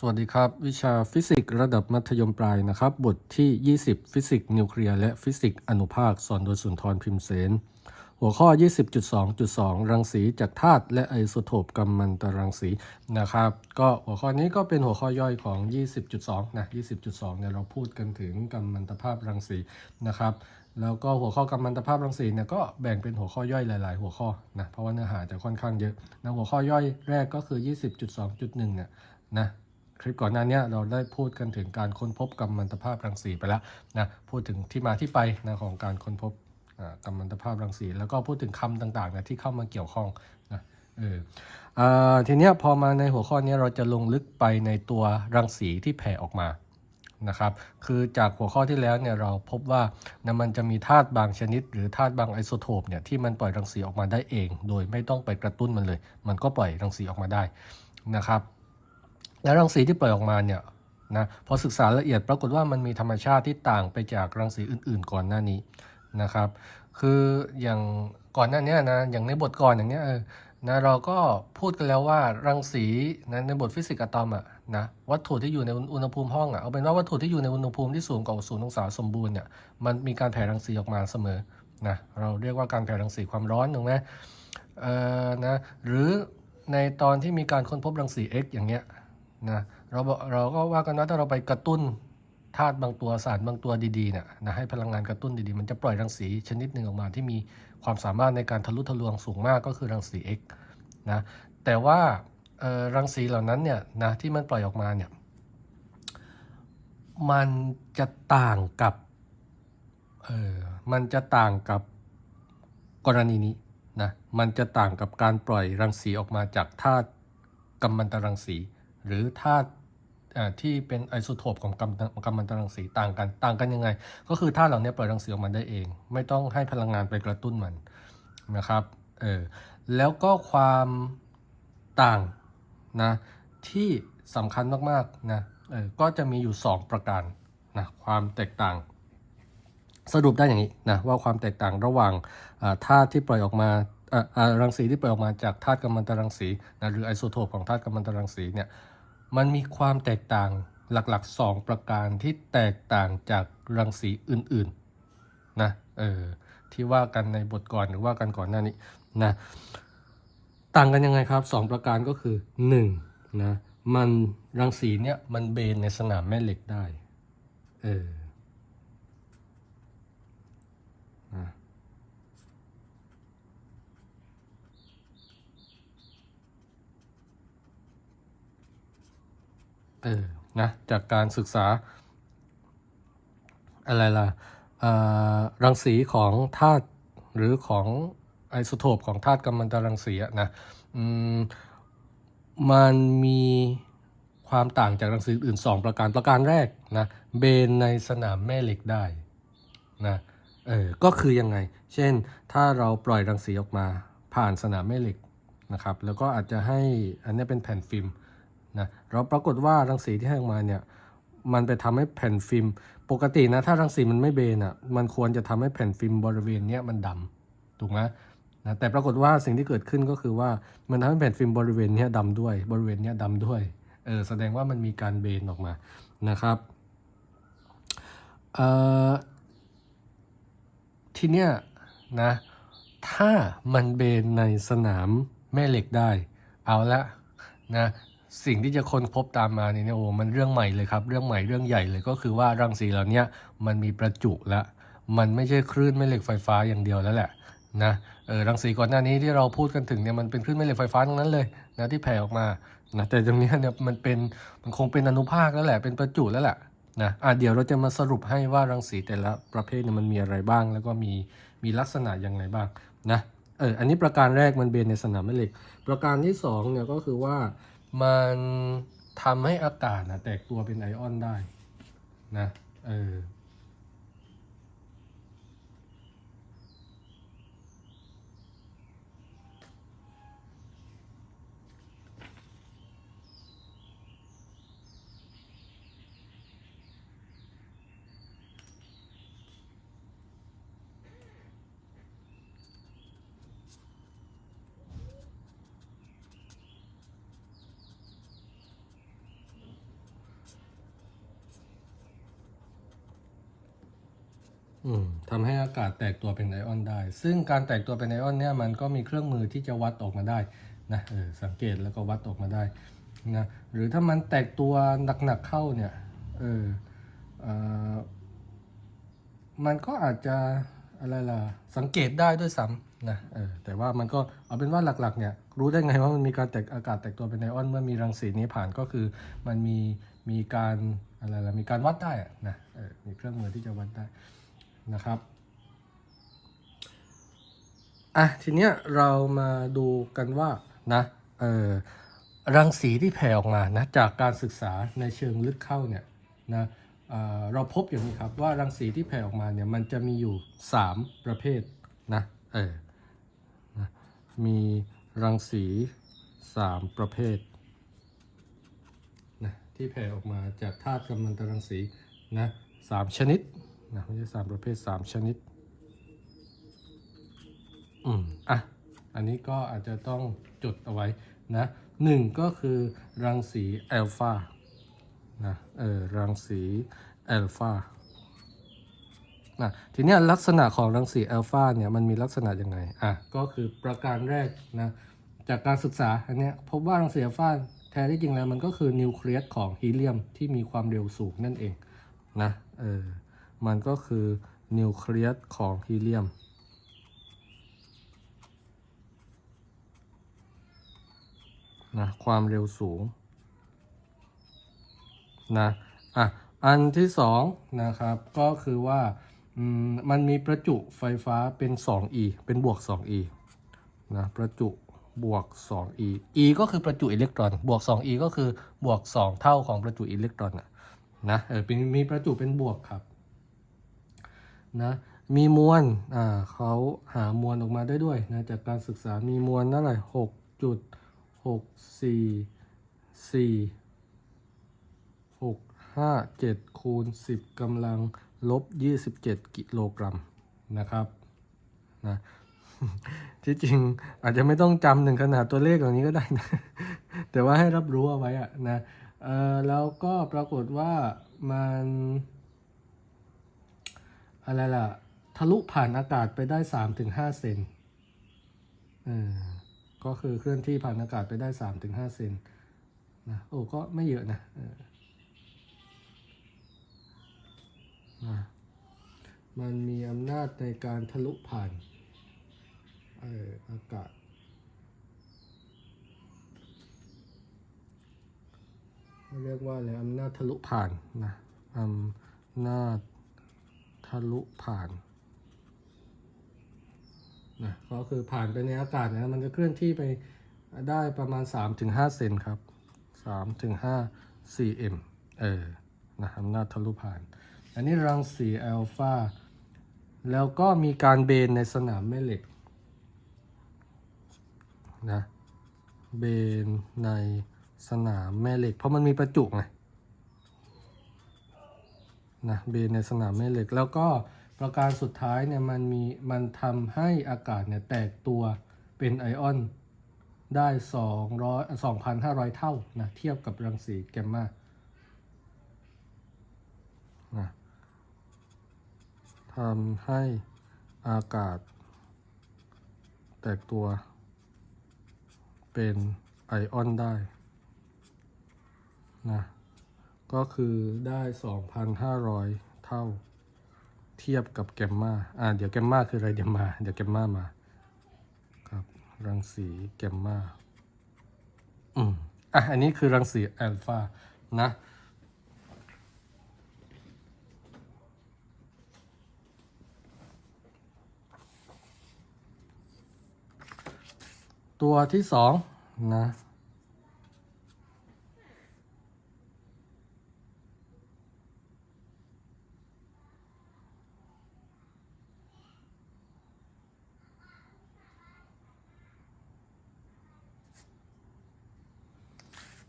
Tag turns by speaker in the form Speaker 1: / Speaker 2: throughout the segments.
Speaker 1: สวัสดีครับ วิชาฟิสิกส์ระดับมัธยมปลายนะครับ บทที่ 20 ฟิสิกส์นิวเคลียร์และฟิสิกส์อนุภาค สอนโดยสุนทรพิมเสน หัวข้อ 20.2.2 รังสีจากธาตุและไอโซโทปกัมมันตรังสีนะครับ ก็หัวข้อนี้ก็เป็นหัวข้อย่อยของ 20.2 นะ 20.2 เนี่ยเราพูดกันถึงกัมมันตภาพรังสีนะครับแล้วก็หัวข้อกัมมันตภาพรังสีเนี่ยก็แบ่งเป็นหัวข้อย่อยหลาย ๆ หัวข้อนะเพราะว่าเนื้อหาจะค่อนข้างเยอะนะหัวข้อย่อยแรกก็คือ 20.2.1 เนี่ยนะ คลิปก่อนหน้าเนี้เราได้พูดกันถึงการค้นพบกัมมันตภาพรังสีไปแล้วนะพูดถึงที่มาที่ไปนะของการค้นพบอ่ากัมมันตภาพรังสี แล้วก็พูดถึงคำต่างๆนะที่เข้ามาเกี่ยวข้องนะเอออาทีเนี้ยพอมาในหัวข้อนี้เราจะลงลึกไปในตัวรังสีที่แผ่ออกมานะครับคือจากหัวข้อที่แล้วเนี่ยเราพบว่านะมันจะมีธาตุบางชนิด หรือธาตุบางไอโซโทปเนี่ยที่มันปล่อยรังสีออกมาได้เอง โดยไม่ต้องไปกระตุ้นมันเลย มันก็ปล่อยรังสีออกมาได้นะครับ แล้วรังสีที่ปล่อยออกมาเนี่ยนะพอศึกษาละเอียดปรากฏว่ามันมีธรรมชาติที่ต่างไปจากรังสีอื่น ๆ ก่อนหน้านี้นะครับ คืออย่างก่อนหน้านี้นะอย่างในบทก่อนอย่างเนี้ยเออนะเราก็พูดกันแล้วว่ารังสีนะในบทฟิสิกส์อะตอมอะนะวัตถุที่อยู่ในอุณหภูมิห้องอะเอาเป็นว่าวัตถุที่อยู่ในอุณหภูมิที่สูงกว่าศูนย์องศาสมบูรณ์เนี่ยมันมีการแผ่รังสีออกมาเสมอนะเราเรียกว่าการแผ่รังสีความร้อนถูกไหมเอ่อนะหรือในตอนที่มีการค้นพบรังสี X อย่างเงี้ย นะเราบอกเราก็ว่ากันว่าถ้าเราไปกระตุ้นธาตุบางตัวสารบางตัวดีๆเนี่ยนะให้พลังงานกระตุ้นดีๆ มันจะปล่อยรังสีชนิดหนึ่งออกมาที่มีความสามารถในการทะลุทะลวงสูงมากก็คือรังสี X นะแต่ว่ารังสีเหล่านั้นเนี่ยนะที่มันปล่อยออกมาเนี่ยมันจะต่างกับเออมันจะต่างกับกรณีนี้นะมันจะต่างกับการปล่อยรังสีออกมาจากธาตุกัมมันตรังสี หรือธาตุที่เป็นไอโซโทปของกัมกัมมันตรังสีต่างกันต่างกันยังไง ก็คือธาตุเหล่านี้เปล่อยรังสีออกมาได้เอง ไม่ต้องให้พลังงานไปกระตุ้นมันนะครับเออแล้วก็ความต่างนะที่สำคัญมากๆนะเออก็จะมีอยู่ 2 ประการนะความแตกต่าง สรุปได้อย่างนี้นะว่าความแตกต่างระหว่างธาตุที่ปล่อยออกมาอ่าอ่ารังสีที่ปล่อยออกมาจากธาตุกัมมันตรังสีนะหรือไอโซโทปของธาตุกัมมันตรังสีเนี่ย มันมีความแตกต่างหลักๆ 2 ประการที่แตกต่างจากรังสีอื่นๆนะเออที่ว่ากันในบทก่อนหรือว่ากันก่อนหน้านี้นะต่างกันยังไงครับ 2 ประการก็คือ1นะมันรังสีเนี่ยมันเบนในสนามแม่เหล็กได้เออ เออนะจากการศึกษา อะไรล่ะรังสีของธาตุหรือของไอโซโทปของธาตุกัมมันตรังสีอะนะมมันมีความต่างจากรังสีอื่น 2 ประการประการแรกนะเบนในสนามแม่เหล็กได้นะเออก็คือยังไง เช่นถ้าเราปล่อยรังสีออกมาผ่านสนามแม่เหล็กนะครับ แล้วก็อาจจะให้อันนี้เป็นแผ่นฟิล์ม เราปรากฏว่ารังสีที่ให้ออกมาเนี่ยมันไปทำให้แผ่นฟิล์ม ปกตินะถ้ารังสีมันไม่เบนอะมันควรจะทำให้แผ่นฟิล์มบริเวณเนี้ยมันดำถูกไหมนะแต่ปรากฏว่าสิ่งที่เกิดขึ้นก็คือว่ามันทำให้แผ่นฟิล์มบริเวณเนี้ยดำด้วย บริเวณเนี้ยดำด้วยเออแสดงว่ามันมีการเบนออกมานะครับเอ่อทีเนี้ยนะถ้ามันเบนในสนามแม่เหล็กได้ เอาละนะ สิ่งที่จะค้นพบตามมาเนี่ยโอ้มันเรื่องใหม่เลยครับ เรื่องใหม่เรื่องใหญ่เลยก็คือว่ารังสีเหล่านี้มันมีประจุแล้วมันไม่ใช่คลื่นแม่เหล็กไฟฟ้าอย่างเดียวแล้วแหละนะเออรังสีก่อนหน้านี้ที่เราพูดกันถึงเนี่ยมันเป็นคลื่นแม่เหล็กไฟฟ้าทั้งนั้นเลยนะที่แผ่ออกมานะแต่ตรงนี้เนี่ยมันเป็นมันคงเป็นอนุภาคแล้วแหละเป็นประจุแล้วแหละนะอะเดี๋ยวเราจะมาสรุปให้ว่ารังสีแต่ละประเภทเนี่ยมันมีอะไรบ้าง แล้วก็มีมีลักษณะอยังไงบ้างนะเอออันนี้ประการแรกมันเบนในสนามแม่เหล็ก ประการที่สองเนี่ยก็คือว่า มันทำให้อากาศนะแตกตัวเป็นไอออนได้นะเออ ทำให้อากาศแตกตัวเป็นไอออนได้ ซึ่งการแตกตัวเป็นไอออนเนี่ยมันก็มีเครื่องมือที่จะวัดออกมาได้นะเออสังเกตแล้วก็วัดออกมาได้นะหรือถ้ามันแตกตัวหนักๆเข้าเนี่ยเออเอ่อมันก็อาจจะอะไรล่ะสังเกตได้ด้วยซ้ำนะเออแต่ว่ามันก็เอาเป็นว่าหลักๆเนี่ยรู้ได้ไงว่ามันมีการแตกอากาศแตกตัวเป็นไอออนเมื่อมีรังสีนี้ผ่านก็คือมันมีมีการอะไรล่ะมีการวัดได้นะเออมีเครื่องมือที่จะวัดได้ นะครับอะทีเนี้ยเรามาดูกันว่านะเออรังสีที่แผ่ออกมานะจากการศึกษาในเชิงลึกเข้าเนี่ยนะเอ่อเราพบอย่างนี้ครับว่ารังสีที่แผ่ออกมาเนี่ยมันจะมีอยู่ 3 ประเภทนะเออนะมีรังสี 3 ประเภทนะที่แผ่ออกมาจากธาตุกัมมันตรังสีนะสามชนิด นะไม่ใช่สามประเภทสามชนิด อืม อะ อันนี้ก็อาจจะต้องจดเอาไว้นะหนึ่งก็คือรังสีแอลฟานะ เออ รังสีแอลฟานะทีนี้ลักษณะของรังสีแอลฟาเนี่ยมันมีลักษณะยังไง อะ ก็คือประการแรกนะ จากการศึกษาอันเนี้ยพบว่ารังสีแอลฟาแท้ที่จริงแล้วมันก็คือนิวเคลียสของฮีเลียมที่มีความเร็วสูงนั่นเองนะ เออ มันก็คือนิวเคลียสของฮีเลียม นะ ความเร็วสูง นะ อะ อันที่สองนะครับ ก็คือว่าอืมมันมีประจุไฟฟ้าเป็น 2e เป็นบวก 2e นะ ประจุบวก 2e e ก็คือประจุอิเล็กตรอน บวก 2e ก็คือบวก 2 เท่าของประจุอิเล็กตรอนนะนะเออมีประจุเป็นบวกครับ นะมีมวลอ่าเขาหามวลออกมาได้ด้วยนะจากการศึกษามีมวลเท่าไหร่หกจุดหกสี่สี่หกห้าเจ็ดคูณสิบกำลังลบยี่สิบเจ็ดกิโลกรัมนะครับนะที่จริงอาจจะไม่ต้องจำถึงขนาดตัวเลขเหล่านี้ก็ได้นะ แต่ว่าให้รับรู้เอาไว้อะนะเออแล้วก็ปรากฏว่ามัน อะไรล่ะ ทะลุผ่านอากาศไปได้สามถึงห้าเซนเออก็คือเคลื่อนที่ผ่านอากาศไปได้สามถึงห้าเซนนะโอ้ก็ไม่เยอะนะเออนะมันมีอำนาจในการทะลุผ่านเอออากาศ เรียกว่าอะไรอำนาจทะลุผ่านนะอำนาจ ทะลุผ่านนะก็คือผ่านไปในอากาศนะมันจะเคลื่อนที่ไปได้ประมาณ 3-5เซนครับ3-5 cm เออนะอำนาจทะลุผ่าน อันนี้รังสีอัลฟาแล้วก็มีการเบนในสนามแม่เหล็กนะเบนในสนามแม่เหล็ก เพราะมันมีประจุไง นะเบนในสนามแม่เหล็ก แล้วก็ประการสุดท้ายเนี่ยมันมีมันทำให้อากาศเนี่ยแตกตัวเป็นไอออนได้ 200 2,500 เท่านะเทียบกับรังสีแกมมานะทำให้อากาศ แตกตัวเป็นไอออนได้นะ ก็คือได้ 2,500 เท่าเทียบกับแกมมาอ่าเดี๋ยวแกมมาคืออะไรเดี๋ยวมา เดี๋ยวแกมมามา ครับ รังสีแกมมาอืมอะ อันนี้คือรังสีแอลฟานะ ตัวที่สองนะ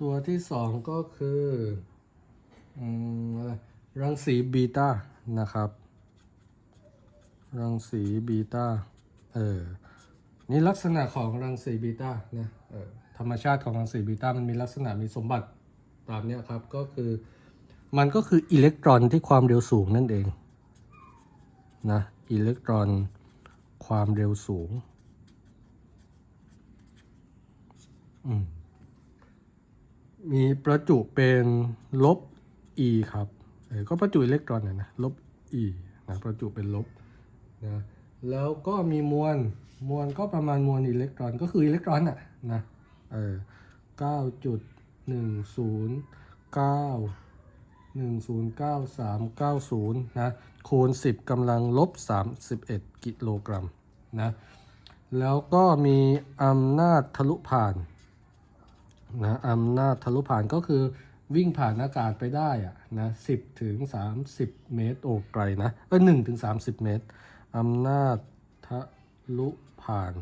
Speaker 1: ตัวที่สองก็คืออรังสีบีตานะครับ รังสีบีตาเออนี่ลักษณะของรังสีบีตานะเออธรรมชาติของรังสีบีตามันมีลักษณะมีสมบัติตามเนี้ยครับ ก็คือมันก็คืออิเล็กตรอนที่ความเร็วสูงนั่นเองนะอิเล็กตรอนความเร็วสูง อืม มีประจุเป็นลบ e ครับเออก็ประจุอิเล็กตรอนนะนะลบ e นะประจุเป็นลบนะแล้วก็มีมวลมวลก็ประมาณมวลอิเล็กตรอนก็คืออิเล็กตรอนอะนะเออเก้าจุดหนึ่งศูนย์เก้าหนึ่งศูนย์เก้าสามเก้าศูนย์นะคูณสิบกำลังลบสามสิบเอ็ดกิโลกรัมนะแล้วก็มีอำนาจทะลุผ่าน นะอำนาจทะลุผ่านก็คือวิ่งผ่านอากาศไปได้อะนะสิบถึงสามสิบเมตรโอไกลนะเออหนึ่งถึงสามสิบเมตรอำนาจทะลุผ่าน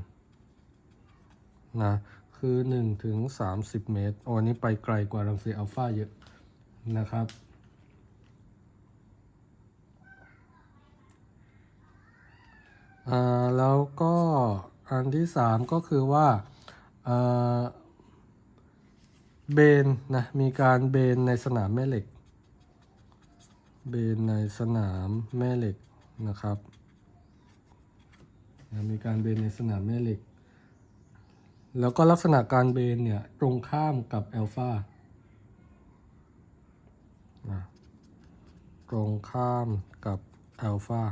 Speaker 1: นะคือหนึ่งถึงสามสิบเมตรโอ้อันนี้ไปไกลกว่ารังสีอัลฟาเยอะนะครับอ่าแล้วก็อันที่สามก็คือว่าอ่า เบนนะมีการเบนในสนามแม่เหล็ก เบนในสนามแม่เหล็กนะครับนะมีการเบนในสนามแม่เหล็ก แล้วก็ลักษณะการเบนเนี่ยตรงข้ามกับแอลฟาตรงข้ามกับแอลฟา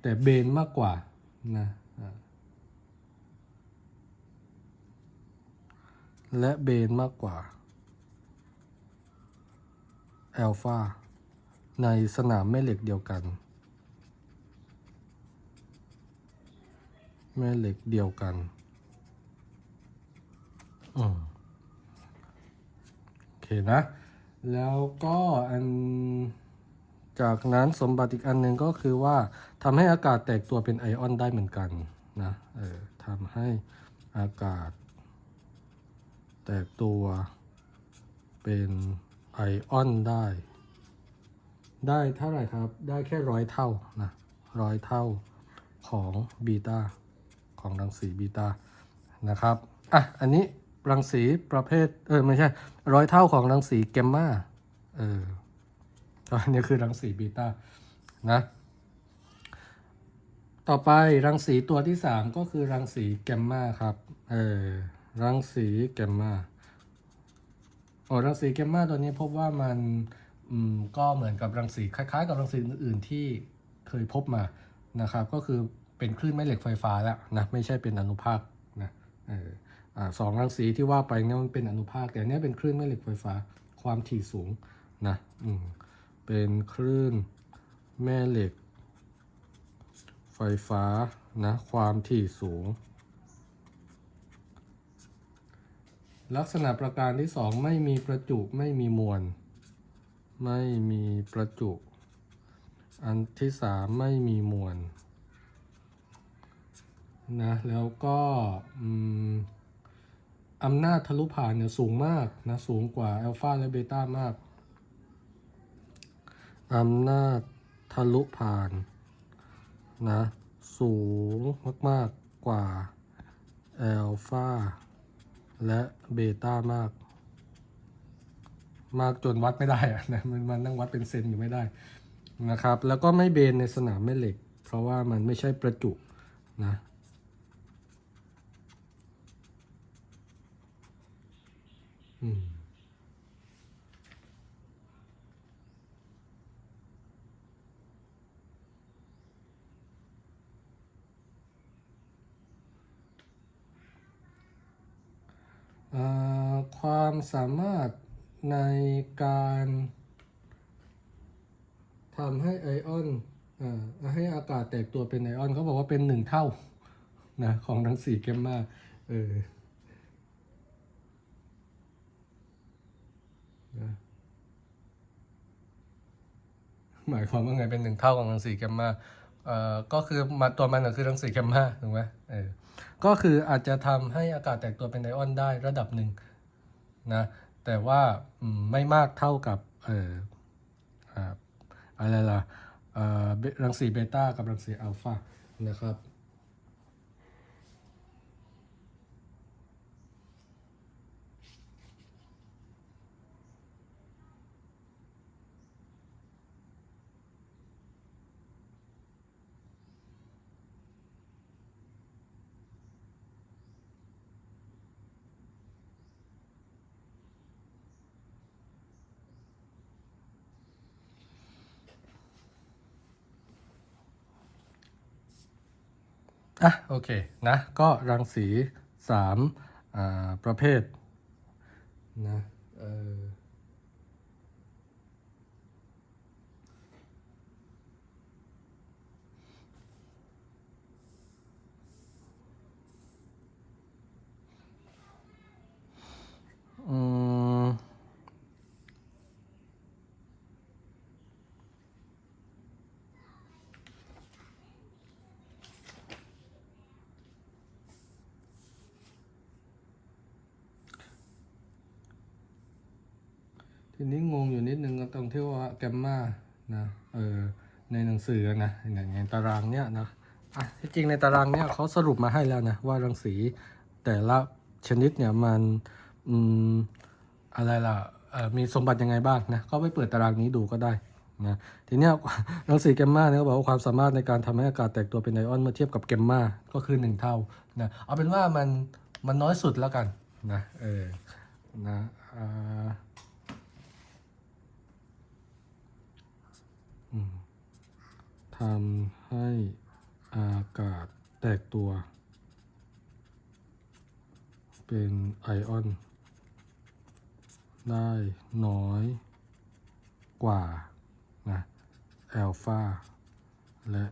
Speaker 1: แต่เบนมากกว่านะอ่า และเบนมากกว่าแอลฟาในสนามแม่เหล็กเดียวกัน แม่เหล็กเดียวกันอืมโอเคนะ แล้วก็อันจากนั้นสมบัติอีกอันหนึ่งก็คือว่าทำให้อากาศแตกตัวเป็นไอออนได้เหมือนกันนะเออทำให้อากาศ แตกตัวเป็นไอออนได้ ได้เท่าไหร่ครับ ได้แค่ร้อยเท่านะร้อยเท่าของบีตาของรังสีบีตานะครับอะอันนี้รังสีประเภท เออไม่ใช่ร้อยเท่าของรังสีแกมมาเอออันนี้คือรังสีบีตานะต่อไปรังสีตัวที่ 3 ก็คือรังสีแกมมาครับ เออ รังสีแกมมาโอ้รังสีแกมมาตัวนี้พบว่ามันอืมก็เหมือนกับรังสีคล้ายๆ กับรังสีอื่นๆที่เคยพบมานะครับ ก็คือเป็นคลื่นแม่เหล็กไฟฟ้าแล้วนะไม่ใช่เป็นอนุภาคนะเอออ่าสองรังสีที่ว่าไปเนี่ยมันเป็นอนุภาคแต่อันเนี้ยเป็นคลื่นแม่เหล็กไฟฟ้าความถี่สูงนะอืมเป็นคลื่นแม่เหล็กไฟฟ้านะความถี่สูง ลักษณะประการที่สองไม่มีประจุไม่มีมวล ไม่มีประจุ อันที่สามไม่มีมวลนะแล้วก็อำนาจทะลุผ่านเนี่ยสูงมากนะสูงกว่าอัลฟาและเบต้ามากอำนาจทะลุผ่านนะสูงมาก ๆ กว่าอัลฟา และเบต้ามาก มากจนวัดไม่ได้อะนะมันมันนั่งวัดเป็นเซนอยู่ไม่ได้นะครับ แล้วก็ไม่เบนในสนามแม่เหล็ก เพราะว่ามันไม่ใช่ประจุนะอืม ความสามารถในการทำให้ไอออนอให้อากาศแตกตัวเป็นไอออนเขาบอกว่าเป็นหนึ่งเท่านะของรังสีแกมมาเออหมายความว่าไงเป็นหนึ่งเท่าของรังสีแกมมา เอ่อก็คือมาตัวมันคือรังสีแคมมาถูกไหมเออก็คืออาจจะทำให้อากาศแตกตัวเป็นไอออนได้ระดับหนึ่งนะแต่ว่าไม่มากเท่ากับเอ่ออ่าอะไรล่ะเอ่อรังสีเบต้ากับรังสีอัลฟานะครับ อะโอเคนะก็รังสีสามประเภทนะเออ ทีนี้งงอยู่นิดนึงก็ตรงที่ว่าแกมมานะเออในหนังสือนะอย่างในตารางเนี้ยนะอะที่จริงในตารางเนี้ยเขาสรุปมาให้แล้วนะว่ารังสีแต่ละชนิดเนี่ยมันอืมอะไรล่ะเออมีสมบัติยังไงบ้างนะก็ไปเปิดตารางนี้ดูก็ได้นะทีนี้รังสีแกมมาเนี่ยเขาบอกว่าความสามารถในการทำให้อากาศแตกตัวเป็นไอออนเมื่อเทียบกับแกมมาก็คือหนึ่งเท่านะเอาเป็นว่ามันมันน้อยสุดแล้วกันนะเออนะอ่า ทำให้อากาศแตกตัว เป็นไอออน ได้น้อยกว่านะแอลฟาและ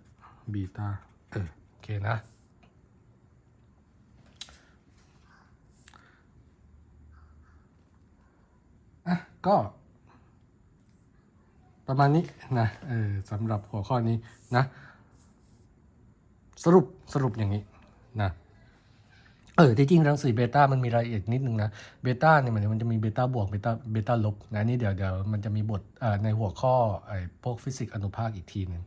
Speaker 1: บีตาเออโอเคนะ อะ ก็ ประมาณนี้นะเออสำหรับหัวข้อนี้นะ สรุปสรุปอย่างนี้นะเออที่จริงรังสีเบต้ามันมีรายละเอียดนิดนึงนะเบต้าเนี่ยมันมันจะมีเบต้าบวกเบต้าเบต้าลบนะนี่เดี๋ยวเดี๋ยวมันจะมีบทในหัวข้อไอ้พวกฟิสิกส์อนุภาคอีกทีหนึ่ง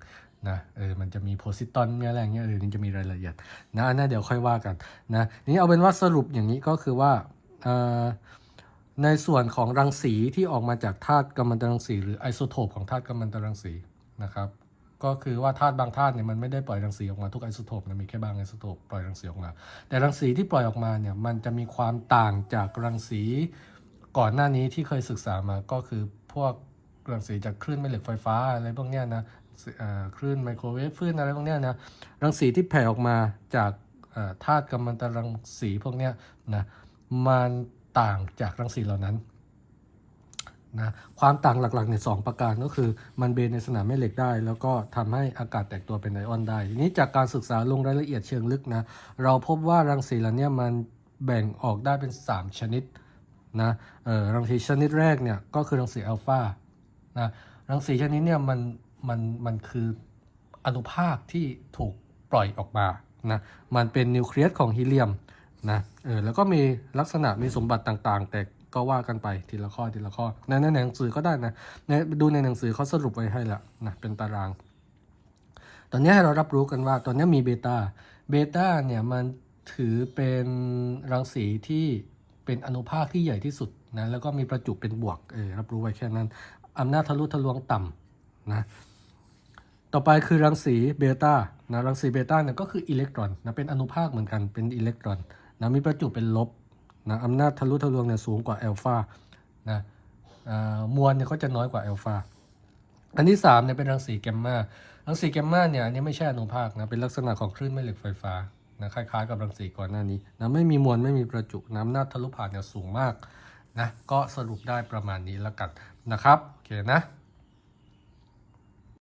Speaker 1: นะเออมันจะมีโพซิตอนมีอะไรงเงี้ยเออนี่จะมีรายละเอียดนะอันนั้นเดี๋ยวค่อยว่ากันนะนี่เอาเป็นว่าสรุปอย่างนี้ก็คือว่าเออ ในส่วนของรังสีที่ออกมาจากธาตุกัมมันตรังสีหรือไอโซโทปของธาตุกัมมันตรังสีนะครับก็คือว่าธาตุบางธาตุเนี่ยมันไม่ได้ปล่อยรังสีออกมาทุกไอโซโทปนะมีแค่บางไอโซโทปปล่อยรังสีออกมา แต่รังสีที่ปล่อยออกมาเนี่ยมันจะมีความต่างจากรังสีก่อนหน้านี้ที่เคยศึกษามาก็คือพวกรังสีจากคลื่นแม่เหล็กไฟฟ้าอะไรพวกเนี้ยนะคลื่นไมโครเวฟคลื่นอะไรพวกเนี้ยนะรังสีที่แผ่ออกมาจากธาตุกัมมันตรังสีพวกเนี้ยนะมัน ต่างจากรังสีเหล่านั้นนะความต่างหลักๆในยสองประการก็คือมันเบนในสนามแม่เหล็กได้ แล้วก็ทำให้อากาศแตกตัวเป็นไอออนได้ทีนี้จากการศึกษาลงรายละเอียดเชิงลึกนะเราพบว่ารังสีเหล่านี้มันแบ่งออกได้เป็น 3 ชนิดนะเออรังสีชนิดแรกเนี่ยก็คือรังสีอัลฟานะรังสีชนิดเนี่ยมันมันมันคืออนุภาคที่ถูกปล่อยออกมานะมันเป็นนิวเคลียสของฮีเลียม นะเออแล้วก็มีลักษณะมีสมบัติต่างๆ แต่ก็ว่ากันไปทีละข้อทีละข้อในในหนังสือก็ได้นะในดูในหนังสือเขาสรุปไว้ให้ละนะเป็นตาราง ตอนนี้ให้เรารับรู้กันว่าตอนนี้มีเบต้าเบต้าเนี่ยมันถือเป็นรังสีที่เป็นอนุภาคที่ใหญ่ที่สุดนะแล้วก็มีประจุเป็นบวกเออรับรู้ไว้แค่นั้นอำนาจทะลุทะลวงต่ำนะต่อไปคือรังสีเบต้านะรังสีเบต้าเนี่ยก็คืออิเล็กตรอนนะเป็นอนุภาคเหมือนกันเป็นอิเล็กตรอน นะมีประจุเป็นลบนะอำนาจทะลุทะลวงเนี่ยสูงกว่าอัลฟานะมวลเนี่ยก็จะน้อยกว่าอัลฟาอันที่3เนี่ยเป็นรังสีแกมมารังสีแกมมาเนี่ยอันนี้ไม่ใช่อนุภาคนะเป็นลักษณะของคลื่นแม่เหล็กไฟฟ้านะคล้ายๆกับรังสีก่อนหน้านี้นะไม่มีมวลไม่มีประจุน้ำหน้าจทะลุผ่านเนี่ยสูงมากนะก็สรุปได้ประมาณนี้แล้วกันนะครับโอเคนะ